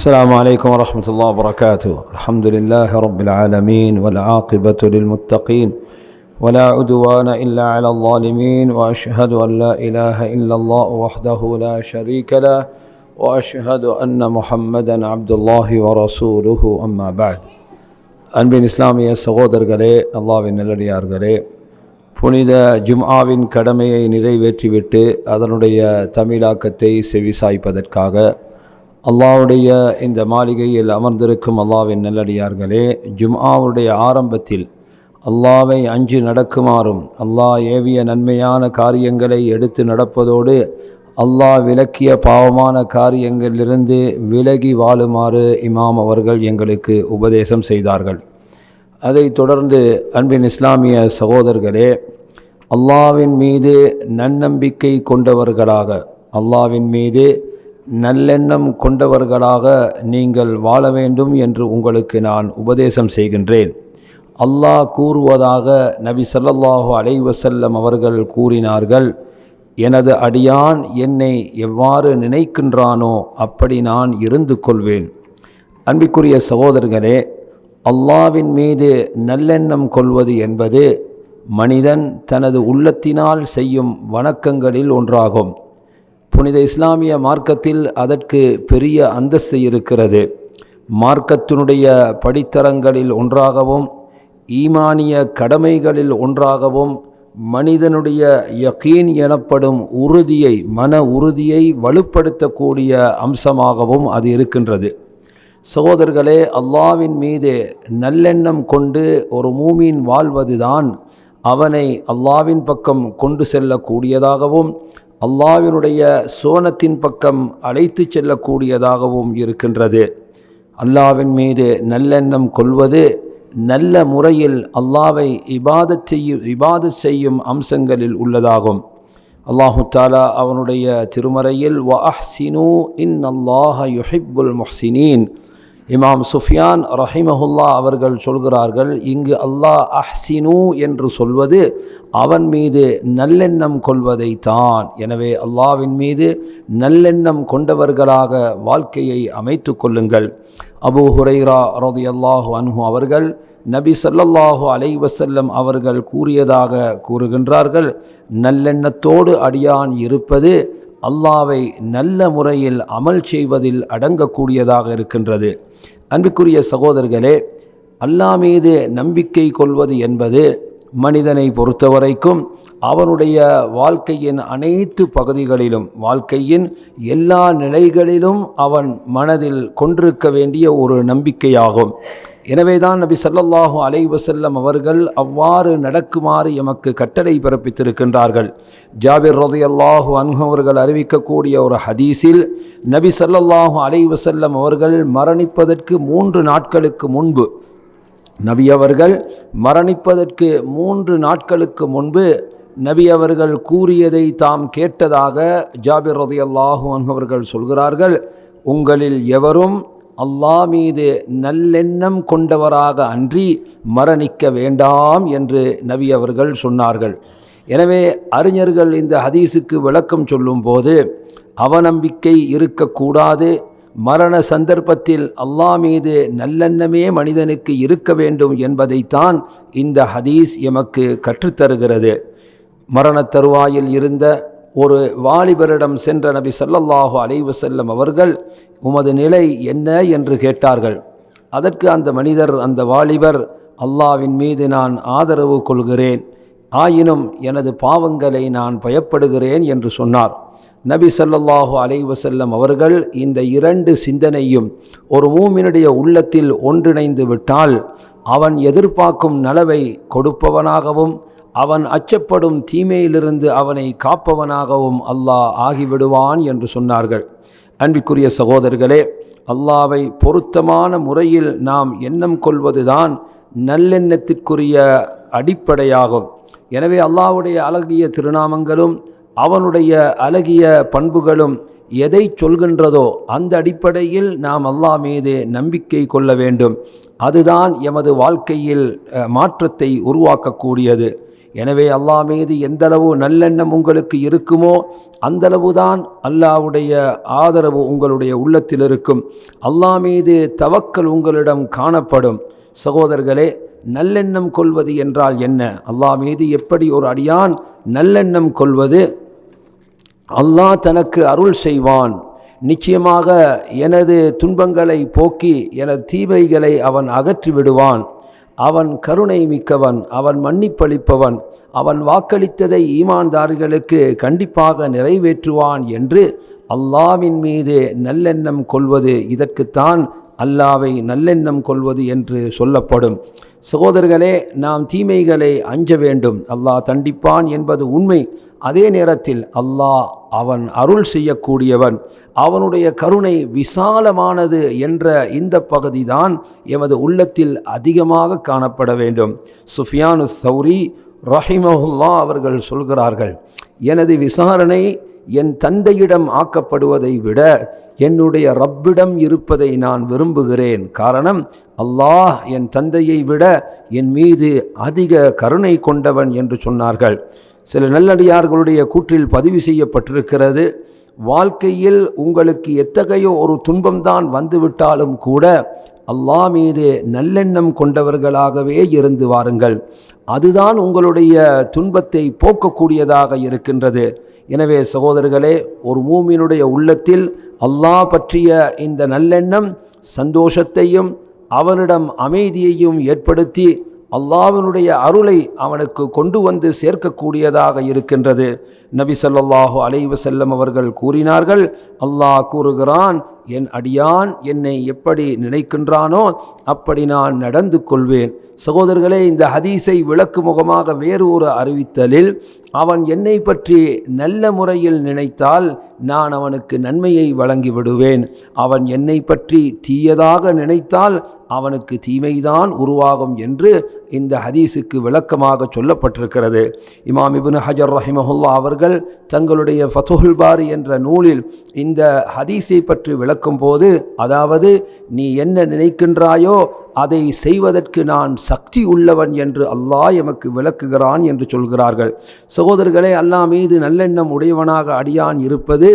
السلام عليكم ورحمة الله وبركاته. الحمد لله رب العالمين والعاقبة للمتقين ولا عدوان إلا على الظالمين وأشهد أن لا إله إلا الله وحده لا شريك له وأشهد أن محمدا عبد الله ورسوله أما بعد. أن بين إسلامي سغودر அன்பின் இஸ்லாமிய சகோதரர்களே அல்லாவின் நல்லடியார்களே புனித ஜும்ஆவின் கடமையை நிறைவேற்றிவிட்டு அதனுடைய தமிழாக்கத்தை செவிசாய்ப்பதற்காக அல்லாவுடைய இந்த மாளிகையில் அமர்ந்திருக்கும் அல்லாவின் நல்லடியார்களே ஜும்ஆவுடைய ஆரம்பத்தில் அல்லாவை அஞ்சு நடக்குமாறும் அல்லாஹ் ஏவிய நன்மையான காரியங்களை எடுத்து நடப்பதோடு அல்லாஹ் விளக்கிய பாவமான காரியங்களிலிருந்து விலகி வாழுமாறு இமாம் அவர்கள் எங்களுக்கு உபதேசம் செய்தார்கள். அதைத் தொடர்ந்து அன்பின் இஸ்லாமிய சகோதரர்களே அல்லாவின் மீது நன்னம்பிக்கை கொண்டவர்களாக அல்லாவின் மீது நல்லெண்ணம் கொண்டவர்களாக நீங்கள் வாழ வேண்டும் என்று உங்களுக்கு நான் உபதேசம் செய்கின்றேன். அல்லாஹ் கூறுவதாக நபி ஸல்லல்லாஹு அலைவசல்லம் அவர்கள் கூறினார்கள் எனது அடியான் என்னை எவ்வாறு நினைக்கின்றானோ அப்படி நான் இருந்து கொள்வேன். அன்பிற்குரிய சகோதரர்களே அல்லாவின் மீது நல்லெண்ணம் கொள்வது என்பது மனிதன் தனது உள்ளத்தினால் செய்யும் வணக்கங்களில் ஒன்றாகும். புனித இஸ்லாமிய மார்க்கத்தில் அதற்கு பெரிய அந்தஸ்து இருக்கிறது. மார்க்கத்தினுடைய படித்தரங்களில் ஒன்றாகவும் ஈமானிய கடமைகளில் ஒன்றாகவும் மனிதனுடைய யகீன் எனப்படும் உறுதியை மன உறுதியை வலுப்படுத்தக்கூடிய அம்சமாகவும் அது இருக்கின்றது. சகோதரர்களே அல்லாவின் மீது நல்லெண்ணம் கொண்டு ஒரு மூமின் வாழ்வதுதான் அவனை அல்லாவின் பக்கம் கொண்டு செல்லக்கூடியதாகவும் அல்லாவினுடைய சோனத்தின் பக்கம் அழைத்து செல்லக்கூடியதாகவும் இருக்கின்றது. அல்லாவின் மீது நல்லெண்ணம் கொள்வது நல்ல முறையில் அல்லாவை இபாதத் செய்யும் இபாதத் செய்யும் அம்சங்களில் உள்ளதாகும். அல்லாஹு தாலா அவனுடைய திருமறையில் வ அஹ்சினு இன் அல்லாஹ யுஹிப்புல் முஹ்சினீன் இமாம் சுஃபியான் ரஹிமஹுல்லா அவர்கள் சொல்கிறார்கள் இங்கு அல்லாஹ் அஹ்சினு என்று சொல்வது அவன் மீது நல்லெண்ணம் கொள்வதை தான் எனவே அல்லாவின் மீது நல்லெண்ணம் கொண்டவர்களாக வாழ்க்கையை அமைத்து கொள்ளுங்கள். அபு ஹுரைரா ரதி அல்லாஹு அன்ஹு அவர்கள் நபி சல்லல்லாஹு அலை வசல்லம் அவர்கள் கூறியதாக கூறுகின்றார்கள் நல்லெண்ணத்தோடு அடியான் இருப்பது அல்லாவை நல்ல முறையில் அமல் செய்வதில் அடங்கக்கூடியதாக இருக்கின்றது. அன்புக்குரிய சகோதரர்களே அல்லா மீது நம்பிக்கை கொள்வது என்பது மனிதனை பொறுத்தவரைக்கும் அவனுடைய வாழ்க்கையின் அனைத்து பகுதிகளிலும் வாழ்க்கையின் எல்லா நிலைகளிலும் அவன் மனதில் கொண்டிருக்க வேண்டிய ஒரு நம்பிக்கையாகும். எனவேதான் நபி சல்லல்லாஹு அலை வசல்லம் அவர்கள் அவ்வாறு நடக்குமாறு எமக்கு கட்டளை பிறப்பித்திருக்கின்றார்கள். ஜாபிர் ரதையல்லாஹு அன்ஹு அவர்கள் அறிவிக்கக்கூடிய ஒரு ஹதீஸில் நபி சல்லல்லாஹு அலை வசல்லம் அவர்கள் மரணிப்பதற்கு மூன்று நாட்களுக்கு முன்பு நபி அவர்கள் மரணிப்பதற்கு மூன்று நாட்களுக்கு முன்பு நபி அவர்கள் கூறியதை தாம் கேட்டதாக ஜாபிர் ரதையல்லாஹு அன்ஹு அவர்கள் சொல்கிறார்கள். உங்களில் எவரும் அல்லாஹ் மீது நல்லெண்ணம் கொண்டவராக அன்றி மரணிக்க வேண்டாம் என்று நபி அவர்கள் சொன்னார்கள். எனவே அறிஞர்கள் இந்த ஹதீஸுக்கு விளக்கம் சொல்லும்போது அவநம்பிக்கை இருக்கக்கூடாது. மரண சந்தர்ப்பத்தில் அல்லாஹ் மீது நல்லெண்ணமே மனிதனுக்கு இருக்க வேண்டும் என்பதைத்தான் இந்த ஹதீஸ் எமக்கு கற்றுத்தருகிறது. மரண தருவாயில் இருந்த ஒரு வாலிபரிடம் சென்ற நபி சல்லல்லாஹு அலைவு செல்லம் அவர்கள் உமது நிலை என்ன? என்று கேட்டார்கள். அதற்கு அந்த மனிதர் அந்த வாலிபர் அல்லாவின் மீது நான் ஆதரவு கொள்கிறேன். ஆயினும் எனது பாவங்களை நான் பயப்படுகிறேன் என்று சொன்னார். நபி சல்லல்லாஹு அலைவசல்லம் அவர்கள் இந்த இரண்டு சிந்தனையும் ஒரு மூமினுடைய உள்ளத்தில் ஒன்றிணைந்து விட்டால் அவன் எதிர்பார்க்கும் நலவை கொடுப்பவனாகவும் அவன் அச்சப்படும் தீமையிலிருந்து அவனை காப்பவனாகவும் அல்லாஹ் ஆகிவிடுவான் என்று சொன்னார்கள். அன்பிற்குரிய சகோதரர்களே அல்லாவை பொருத்தமான முறையில் நாம் எண்ணம் கொள்வதுதான் நல்லெண்ணத்திற்குரிய அடிப்படையாகும். எனவே அல்லாவுடைய அழகிய திருநாமங்களும் அவனுடைய அழகிய பண்புகளும் எதை சொல்கின்றதோ அந்த அடிப்படையில் நாம் அல்லாஹ் மீது நம்பிக்கை கொள்ள வேண்டும். அதுதான் எமது வாழ்க்கையில் மாற்றத்தை உருவாக்கக்கூடியது. எனவே அல்லாஹ் மீது எந்தளவு நல்லெண்ணம் உங்களுக்கு இருக்குமோ அந்தளவு தான் அல்லாஹ்வுடைய ஆதரவு உங்களுடைய உள்ளத்தில் இருக்கும். அல்லாஹ் மீது தவக்கல் உங்களிடம் காணப்படும். சகோதரர்களே நல்லெண்ணம் கொள்வது என்றால் என்ன? அல்லாஹ் மீது எப்படி ஒரு அடியான் நல்லெண்ணம் கொள்வது? அல்லாஹ் தனக்கு அருள் செய்வான். நிச்சயமாக எனது துன்பங்களை போக்கி எனது தீமைகளை அவன் அகற்றி விடுவான் அவன் கருணை மிக்கவன் அவன் மன்னிப்பளிப்பவன் அவன் வாக்களித்ததை ஈமான்தார்களுக்கு கண்டிப்பாக நிறைவேற்றுவான் என்று அல்லாவின் மீது நல்லெண்ணம் கொள்வது இதற்குத்தான் அல்லாவை நல்லெண்ணம் கொள்வது என்று சொல்லப்படும். சகோதரர்களே நாம் தீமைகளை அஞ்ச வேண்டும். அல்லாஹ் தண்டிப்பான் என்பது உண்மை. அதே நேரத்தில் அல்லாஹ் அவன் அருள் செய்யக்கூடியவன். அவனுடைய கருணை விசாலமானது என்ற இந்த பகுதிதான் எமது உள்ளத்தில் அதிகமாக காணப்பட வேண்டும். சுஃபியானு சௌரி ரஹிமஹுல்லா அவர்கள் சொல்கிறார்கள் எனது விசாரணை என் தந்தையிடம் ஆக்கப்படுவதை விட என்னுடைய ரப்பிடம் இருப்பதை நான் விரும்புகிறேன். காரணம் அல்லாஹ் என் தந்தையை விட என் மீது அதிக கருணை கொண்டவன் என்று சொன்னார்கள். சில நல்லடியார்களுடைய கூற்றில் பதிவு செய்யப்பட்டிருக்கிறது. வாழ்க்கையில் உங்களுக்கு எத்தகைய ஒரு துன்பம்தான் வந்துவிட்டாலும் கூட அல்லாஹ் மீது நல்லெண்ணம் கொண்டவர்களாகவே இருந்து வாருங்கள். அதுதான் உங்களுடைய துன்பத்தை போக்கக்கூடியதாக இருக்கின்றது. எனவே சகோதரர்களே ஒரு மூமியினுடைய உள்ளத்தில் அல்லாஹ் பற்றிய இந்த நல்லெண்ணம் சந்தோஷத்தையும் அவனிடம் அமைதியையும் ஏற்படுத்தி அல்லாவினுடைய அருளை அவனுக்கு கொண்டு வந்து சேர்க்கக்கூடியதாக இருக்கின்றது. நபி சொல்லாஹு அலைவசல்லம் அவர்கள் கூறினார்கள் அல்லாஹ் கூறுகிறான் என் அடியான் என்னை எப்படி நினைக்கின்றானோ அப்படி நான் நடந்து கொள்வேன். சகோதரர்களே இந்த ஹதீஸை விளக்கு முகமாக வேறு ஒரு அறிவித்தலில் அவன் என்னை பற்றி நல்ல முறையில் நினைத்தால் நான் அவனுக்கு நன்மையை வழங்கி விடுவேன். அவன் என்னை பற்றி தீயதாக நினைத்தால் அவனுக்கு தீமைதான் உருவாகும் என்று இந்த ஹதீஸுக்கு விளக்கமாக சொல்லப்பட்டிருக்கிறது. இமாம் இபின் ஹஜர் ரஹிமஹுல்லா அவர்கள் தங்களுடைய ஃபதுல் பாரி என்ற நூலில் இந்த ஹதீஸை பற்றி விளக்கும் போது அதாவது நீ என்ன நினைக்கின்றாயோ அதை செய்வதற்கு நான் சக்தி உள்ளவன் என்று அல்லாஹ் எமக்கு விளக்குகிறான் என்று சொல்கிறார்கள். சகோதரர்களே அல்லாஹ் மீது நல்லெண்ணம் உடையவனாக அடியான் இருப்பது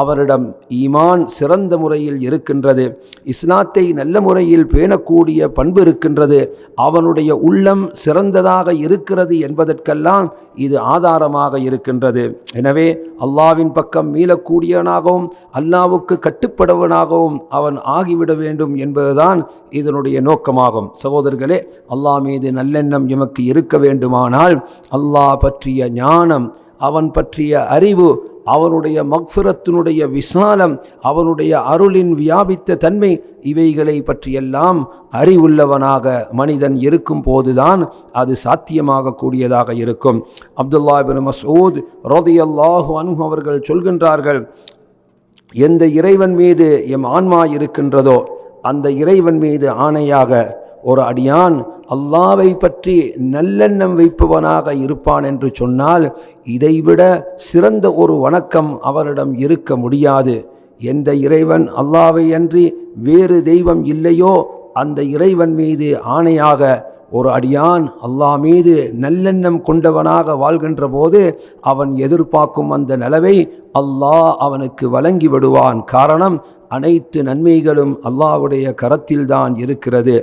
அவரிடம் ஈமான் சிறந்த முறையில் இருக்கின்றது. இஸ்லாத்தை நல்ல முறையில் பேணக்கூடிய பண்பு இருக்கின்றது. அவனுடைய உள் உள்ளம் சிறந்ததாக இருக்கிறது என்பதற்கெல்லாம் இது ஆதாரமாக இருக்கின்றது. எனவே அல்லாவின் பக்கம் மீளக்கூடியவனாகவும் அல்லாவுக்கு கட்டுப்படவனாகவும் அவன் ஆகிவிட வேண்டும் என்பதுதான் இதனுடைய நோக்கமாகும். சகோதரர்களே அல்லாஹ் மீது நல்லெண்ணம் எமக்கு இருக்க வேண்டுமானால் அல்லாஹ் பற்றிய ஞானம் அவன் பற்றிய அறிவு அவனுடைய மக்ஃபிரத்தினுடைய விசாலம் அவனுடைய அருளின் வியாபித்த தன்மை இவைகளை பற்றியெல்லாம் அறிவுள்ளவனாக மனிதன் இருக்கும் போதுதான் அது சாத்தியமாக கூடியதாக இருக்கும். அப்துல்லா பின் மசூத் ரோதியல்லாஹு அன்ஹு அவர்கள் சொல்கின்றார்கள் எந்த இறைவன் மீது எம் ஆன்மா இருக்கின்றதோ அந்த இறைவன் மீது ஆணையாக ஒரு அடியான் அல்லாவை பற்றி நல்லெண்ணம் வைப்பவனாக இருப்பான் என்று சொன்னால் இதைவிட சிறந்த ஒரு வணக்கம் அவரிடம் இருக்க முடியாது. எந்த இறைவன் அல்லாவை அன்றி வேறு தெய்வம் இல்லையோ அந்த இறைவன் மீது ஆணையாக ஒரு அடியான் அல்லாஹ் மீது நல்லெண்ணம் கொண்டவனாக வாழ்கின்ற போது அவன் எதிர்பார்க்கும் அந்த நிலவை அல்லாஹ் அவனுக்கு வழங்கி விடுவான். காரணம் அனைத்து நன்மைகளும் அல்லாஹ்வுடைய கரத்தில்தான் இருக்கிறது.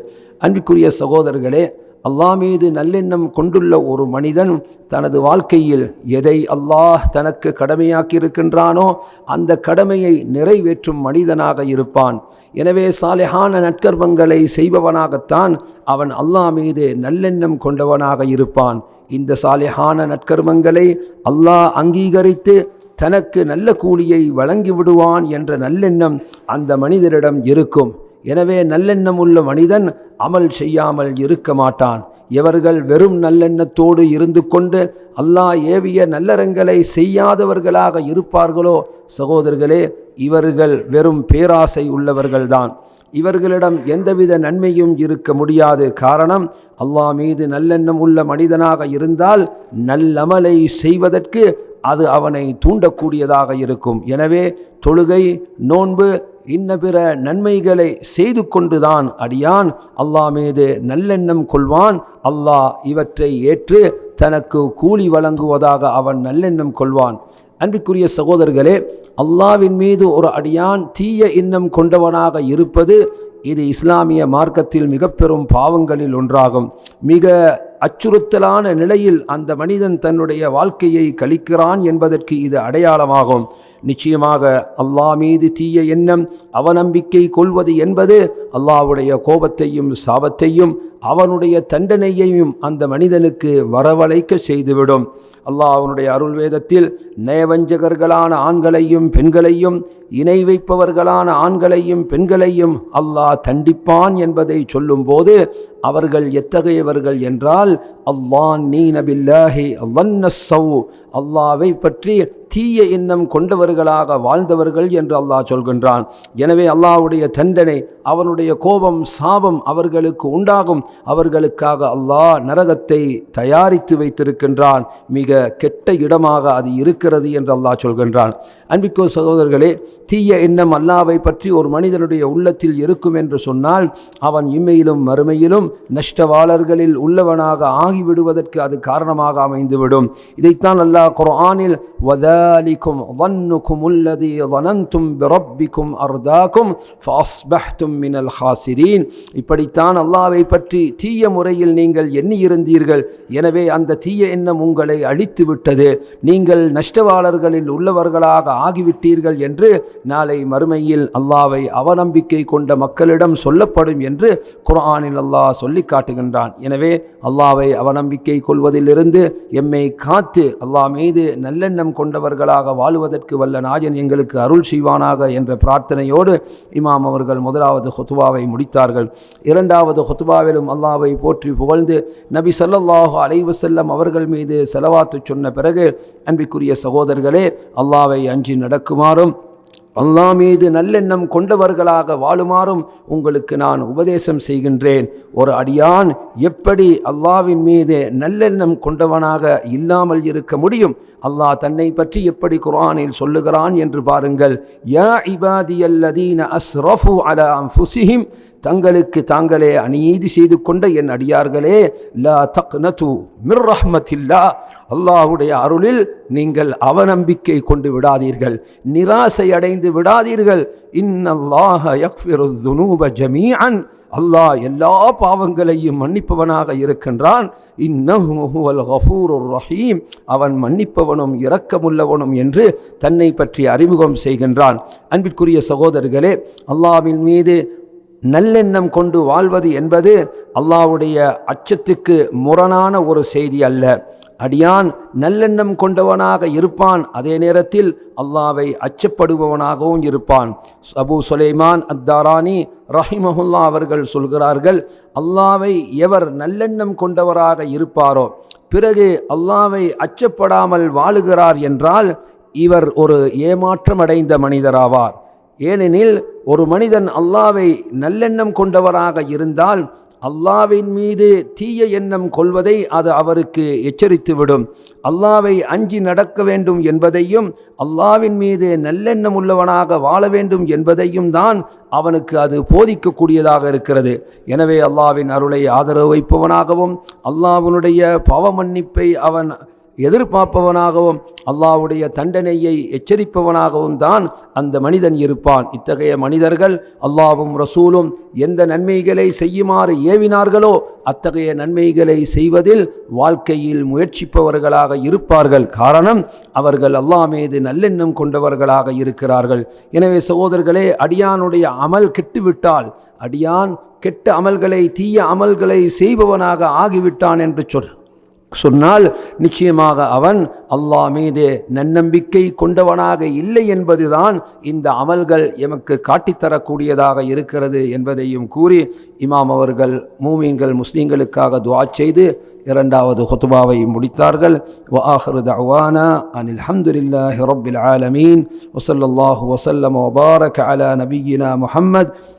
அன்பிற்குரிய சகோதரர்களே அல்லாஹ் மீது நல்லெண்ணம் கொண்டுள்ள ஒரு மனிதன் தனது வாழ்க்கையில் எதை அல்லாஹ் தனக்கு கடமையாக்கி இருக்கின்றானோ அந்த கடமையை நிறைவேற்றும் மனிதனாக இருப்பான். எனவே சாலிஹான நற்கர்மங்களை செய்பவனாகத்தான் அவன் அல்லாஹ் மீது நல்லெண்ணம் கொண்டவனாக இருப்பான். இந்த சாலிஹான நற்கர்மங்களை அல்லாஹ் அங்கீகரித்து தனக்கு நல்ல கூலியை வழங்கி விடுவான் என்ற நல்லெண்ணம் அந்த மனிதரிடம் இருக்கும். எனவே நல்லெண்ணம் உள்ள மனிதன் அமல் செய்யாமல் இருக்க மாட்டான். இவர்கள் வெறும் நல்லெண்ணத்தோடு இருந்து கொண்டு அல்லாஹ் ஏவிய நல்லறங்களை செய்யாதவர்களாக இருப்பார்களோ? சகோதரர்களே இவர்கள் வெறும் பேராசை உள்ளவர்கள்தான். இவர்களிடம் எந்தவித நன்மையும் இருக்க முடியாது. காரணம் அல்லாஹ் மீது நல்லெண்ணம் உள்ள மனிதனாக இருந்தால் நல்லமலை செய்வதற்கு அது அவனை தூண்டக்கூடியதாக இருக்கும். எனவே தொழுகை நோன்பு இன்ன பிற நன்மைகளை செய்து கொண்டுதான் அடியான். அல்லாஹ் மீது நல்லெண்ணம் கொள்வான். அல்லாஹ் இவற்றை ஏற்று தனக்கு கூலி வழங்குவதாக அவன் நல்லெண்ணம் கொள்வான். அன்பிற்குரிய சகோதரர்களே அல்லாவின் மீது ஒரு அடியான் தீய எண்ணம் கொண்டவனாக இருப்பது இது இஸ்லாமிய மார்க்கத்தில் மிக பெரும் பாவங்களில் ஒன்றாகும். மிக அச்சுறுத்தலான நிலையில் அந்த மனிதன் தன்னுடைய வாழ்க்கையை கழிக்கிறான் என்பதற்கு இது அடையாளமாகும். நிச்சயமாக அல்லாஹ் மீது தீய எண்ணம் அவநம்பிக்கை கொள்வது என்பது அல்லாவுடைய கோபத்தையும் சாபத்தையும் அவனுடைய தண்டனையையும் அந்த மனிதனுக்கு வரவழைக்க செய்துவிடும். அல்லாஹ் அவனுடைய அருள் வேதத்தில் நயவஞ்சகர்களான ஆண்களையும் பெண்களையும் இணை வைப்பவர்களான ஆண்களையும் பெண்களையும் அல்லாஹ் தண்டிப்பான் என்பதை சொல்லும்போது அவர்கள் எத்தகையவர்கள் என்றால் அல்லான் நீ நபில்லாஹி சவு அல்லாவை பற்றி தீய எண்ணம் கொண்டவர்களாக வாழ்ந்தவர்கள் என்று அல்லாஹ் சொல்கின்றான். எனவே அல்லாஹுடைய தண்டனை அவனுடைய கோபம் சாபம் அவர்களுக்கு உண்டாகும். அவர்களுக்காக அல்லாஹ் நரகத்தை தயாரித்து வைத்திருக்கின்றான். மிக கெட்ட இடமாக அது இருக்கிறது என்று அல்லாஹ் சொல்கின்றான். அன்பிக்கோ சகோதரர்களே தீய எண்ணம் அல்லாவை பற்றி ஒரு மனிதனுடைய உள்ளத்தில் இருக்கும் என்று சொன்னால் அவன் இம்மையிலும் மறுமையிலும் நஷ்டவாளர்களில் உள்ளவனாக ஆகி ஆகிவிடுவதற்கு அது காரணமாக அமைந்துவிடும் இதைத்தான் அல்லாஹ் குர்ஆனில் வதாலிக்கும் ظنكم الذي ظننتم بربكم أرداكم فأصبحتم من الخاسرين இப்படித்தான் அல்லாவை பற்றி தீய முறையில் நீங்கள் எண்ணியிருந்தீர்கள் எனவே அந்த தீய எண்ணம் உங்களை அழித்து விட்டது நீங்கள் நஷ்டவாளர்களில் உள்ளவர்களாக ஆகிவிட்டீர்கள் என்று நாளை மறுமையில் அல்லாவை அவநம்பிக்கை கொண்ட மக்களிடம் சொல்லப்படும் என்று குர்ஆனில் அல்லாஹ் சொல்லி காட்டுகின்றான் எனவே அல்லாவை அவநம்பிக்கை கொள்வதிலிருந்து எம்மை காத்து அல்லாஹ் மீது நல்லெண்ணம் கொண்டவர்களாக வாழுவதற்கு வல்ல நாயன் எங்களுக்கு அருள் செய்வானாக என்ற பிரார்த்தனையோடு இமாம் அவர்கள் முதலாவது ஹொத்துவாவை முடித்தார்கள். இரண்டாவது ஹொத்துவாவிலும் அல்லாவை போற்றி புகழ்ந்து நபி சல்லல்லாஹு அலைஹி செல்லம் அவர்கள் மீது செலவாத்து சொன்ன பிறகு அன்பிற்குரிய சகோதரர்களே அல்லாவை அஞ்சி நடக்குமாறும் அல்லாஹ் மீது நல்லெண்ணம் கொண்டவர்களாக வாழுமாறும் உங்களுக்கு நான் உபதேசம் செய்கின்றேன். ஒரு அடியான் எப்படி அல்லாவின் மீது நல்லெண்ணம் கொண்டவனாக இல்லாமல் இருக்க முடியும்? அல்லாஹ் தன்னை பற்றி எப்படி குர்ஆனில் சொல்லுகிறான் என்று பாருங்கள். யா இபாதியல்லதீன அஸ்ரஃபு அலா ஃபுசிஹிம் தங்களுக்கு தாங்களே அநீதி செய்து கொண்ட என் அடியார்களே லா தக்னது மிர் ரஹ்மத்தில்லா. அல்லாஹுடைய அருளில் நீங்கள் அவநம்பிக்கை கொண்டு விடாதீர்கள் நிராசை அடைந்து விடாதீர்கள். இன்னல்லாஹ யக்ஃபிரு துனூப ஜமீஅன். அல்லாஹ் எல்லா பாவங்களையும் மன்னிப்பவனாக இருக்கின்றான். இன்னஹுவல் ஹஃபூர் ரஹீம். அவன் மன்னிப்பவனும் இரக்கமுள்ளவனும் என்று தன்னை பற்றி அறிமுகம் செய்கின்றான். அன்பிற்குரிய சகோதரர்களே அல்லாவின் மீது நல்லெண்ணம் கொண்டு வாழ்வது என்பது அல்லாவுடைய அச்சத்துக்கு முரணான ஒரு செய்தி அல்ல. அடியான் நல்லெண்ணம் கொண்டவனாக இருப்பான். அதே நேரத்தில் அல்லாவை அச்சப்படுபவனாகவும் இருப்பான். அபு சுலைமான் அத்தாரானி ரஹிமஹுல்லா அவர்கள் சொல்கிறார்கள் அல்லாவை எவர் நல்லெண்ணம் கொண்டவராக இருப்பாரோ பிறகு அல்லாவை அச்சப்படாமல் வாழுகிறார் என்றால் இவர் ஒரு ஏமாற்றமடைந்த மனிதராவார். ஏனெனில் ஒரு மனிதன் அல்லாவை நல்லெண்ணம் கொண்டவராக இருந்தால் அல்லாவின் மீது தீய எண்ணம் கொள்வதை அது அவருக்கு எச்சரித்துவிடும். அல்லாவை அஞ்சி நடக்க வேண்டும் என்பதையும் அல்லாவின் மீது நல்லெண்ணம் உள்ளவனாக வாழ வேண்டும் என்பதையும் தான் அவனுக்கு அது போதிக்கக்கூடியதாக இருக்கிறது. எனவே அல்லாவின் அருளை ஆதரவு வைப்பவனாகவும் அல்லாவினுடைய பாவ மன்னிப்பை அவன் எதிர்பார்ப்பவனாகவும் அல்லாவுடைய தண்டனையை எச்சரிப்பவனாகவும் தான் அந்த மனிதன் இருப்பான். இத்தகைய மனிதர்கள் அல்லாவும் ரசூலும் எந்த நன்மைகளை செய்யுமாறு ஏவினார்களோ அத்தகைய நன்மைகளை செய்வதில் வாழ்க்கையில் முயற்சிப்பவர்களாக இருப்பார்கள். காரணம் அவர்கள் அல்லாஹ் மீது நல்லெண்ணம் கொண்டவர்களாக இருக்கிறார்கள். எனவே சகோதரர்களே அடியானுடைய அமல் கெட்டுவிட்டால் அடியான் கெட்ட அமல்களை தீய அமல்களை செய்பவனாக ஆகிவிட்டான் என்று சொல். சொன்னால் நிச்சயமாக அவன் அல்லாஹ் மீது நன்னம்பிக்கை கொண்டவனாக இல்லை என்பதுதான் இந்த அமல்கள் எமக்கு காட்டித்தரக்கூடியதாக இருக்கிறது என்பதையும் கூறி இமாம் அவர்கள் மூமீன்கள் முஸ்லீம்களுக்காக துவா செய்து இரண்டாவது ஹொத்துபாவை முடித்தார்கள். வஆஹரு தவானா அனில் ஹம்துலில்லாஹி ரபில் ஆலமீன். வசல்லாஹு வசல்லம் வபாரக் அலா நபியினா முஹம்மத்.